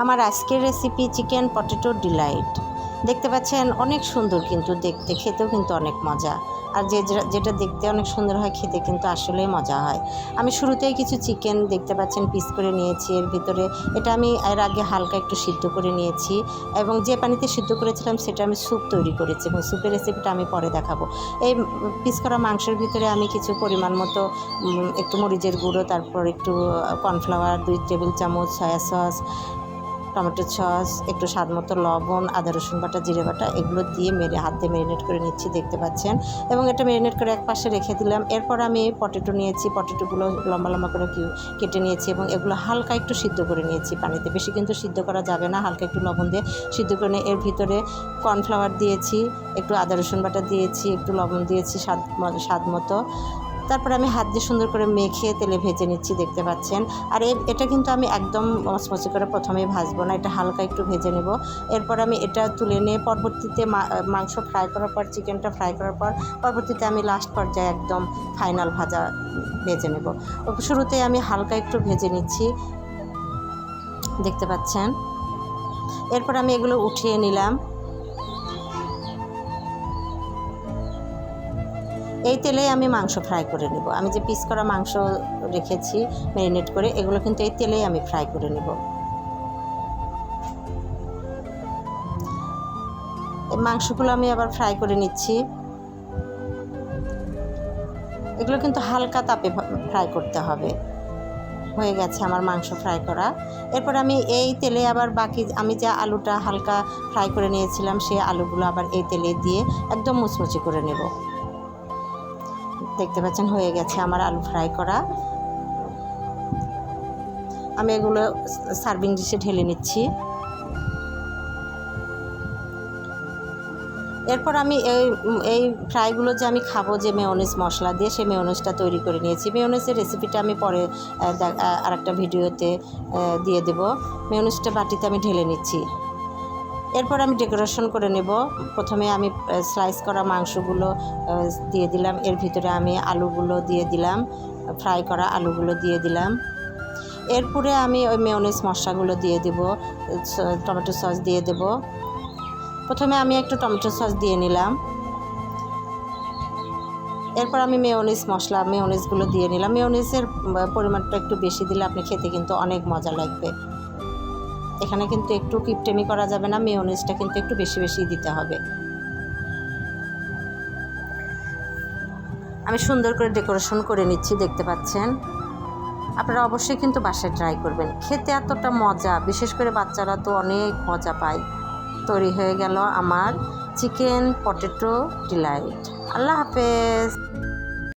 আমার আজকের recipe chicken potato Deloitte দেখতে পাচ্ছেন, অনেক সুন্দর কিন্তু দেখতে, খেতেও কিন্তু অনেক মজা। আর যে যেটা- দেখতে অনেক সুন্দর হয়, খেতে কিন্তু আসলেই মজা হয়। আমি শুরুতেই কিছু চিকেন দেখতে পাচ্ছেন পিস করে নিয়েছি। এর ভিতরে এটা আমি, এর আগে হালকা একটু সিদ্ধ করে নিয়েছি। এবং যে পানিতে সিদ্ধ করেছিলাম, সেটা আমি স্যুপ তৈরি করেছি। এবং স্যুপের রেসিপিটা আমি পরে দেখাবো। এই পিস করা মাংসের ভিতরে আমি কিছু পরিমাণ মতো একটু মরিচের গুঁড়ো, তারপর একটু কর্নফ্লাওয়ার দুই টেবিল চামচ সয়া সস টমেটো সস, একটু স্বাদ মতো লবণ, আদা, রসুন বাটা, জিরে বাটা, এগুলো দিয়ে মেরে, হাত দিয়ে ম্যারিনেট করে নিচ্ছি, দেখতে পাচ্ছেন। এবং এটা ম্যারিনেট করে এক পাশে রেখে দিলাম। এরপর আমি পটেটো নিয়েছি পটেটোগুলো লম্বা লম্বা করে কেটে নিয়েছি এবং এগুলো হালকা একটু সিদ্ধ করে নিয়েছি পানিতে। বেশি কিন্তু সিদ্ধ করা যাবে না, হালকা একটু লবণ দিয়ে সিদ্ধ করে নিয়ে এর ভিতরে কর্নফ্লাওয়ার দিয়েছি, একটু আদা, রসুন বাটা দিয়েছি, একটু লবণ দিয়েছি, স্বাদ স্বাদ মতো। তারপর আমি হাত দিয়ে সুন্দর করে মেখে তেলে ভেজে নিচ্ছি, দেখতে পাচ্ছেন। আর এটা কিন্তু আমি একদম মচমচে করে প্রথমেই ভাজবো না, এটা হালকা একটু ভেজে নেব। এরপর আমি এটা তুলে নিয়ে পরবর্তীতে মাংস ফ্রাই করার পর চিকেনটা ফ্রাই করার পর, পরবর্তীতে আমি লাস্ট পর্যায়ে একদম ফাইনাল ভাজা ভেজে নেব। শুরুতে আমি হালকা একটু ভেজে নিচ্ছি, দেখতে পাচ্ছেন। এরপর আমি এগুলো উঠিয়ে নিলাম। এই তেলেই আমি মাংস ফ্রাই করে নেব। আমি যে পিস করা মাংস রেখেছি ম্যারিনেট করে, এগুলো কিন্তু এই তেলেই আমি ফ্রাই করে নেব। মাংসগুলো আমি আবার ফ্রাই করে নিচ্ছি। এগুলো কিন্তু হালকা তাপে ফ্রাই করতে হবে। হয়ে গেছে আমার মাংস ফ্রাই করা। এরপর আমি এই তেলে আবার বাকি, আমি যে আলুটা হালকা ফ্রাই করে নিয়েছিলাম সেই আলুগুলো আবার এই তেলে দিয়ে একদম মুচমুচি করে নেব। দেখতে পাচ্ছেন, হয়ে গেছে আমার আলু ফ্রাই করা। আমি এগুলো সার্ভিং ডিশে ঢেলে নিচ্ছি। এরপর আমি এই এই ফ্রাইগুলো যে আমি খাব, যে মেয়নিজ মশলা দিয়ে সেই মেয়নিজটা তৈরি করে নিয়েছি। মেয়নিজের রেসিপিটা আমি পরে আর একটা ভিডিওতে দিয়ে দেব। মেয়নিজটা বাটিতে আমি ঢেলে নিচ্ছি। এরপর আমি ডেকোরেশন করে নেব। প্রথমে আমি স্লাইস করা মাংসগুলো দিয়ে দিলাম। এর ভিতরে আমি আলুগুলো দিয়ে দিলাম ফ্রাই করা আলুগুলো দিয়ে দিলাম। এরপরে আমি ওই মেয়নিজ মশলাগুলো দিয়ে দেব টমেটো সস দিয়ে দেব। প্রথমে আমি একটু টমেটো সস দিয়ে নিলাম। এরপর আমি মেয়নিজ মশলা মেয়নিজগুলো দিয়ে নিলাম। মেয়নিজের পরিমাণটা একটু বেশি দিলে আপনি খেতে কিন্তু অনেক মজা লাগবে। এখানে কিন্তু একটু কিপটেমি করা যাবে না, মেয়নিজটা কিন্তু একটু বেশি বেশি দিতে হবে। আমি সুন্দর করে ডেকোরেশন করে নিচ্ছি, দেখতে পাচ্ছেন? আপনারা অবশ্যই কিন্তু বাসায় ট্রাই করবেন। খেতে এতটা মজা, বিশেষ করে বাচ্চারা তো অনেক মজা পায়। তৈরি হয়ে গেল আমার চিকেন পটেটো ডিলাইট। আল্লাহ হাফেজ।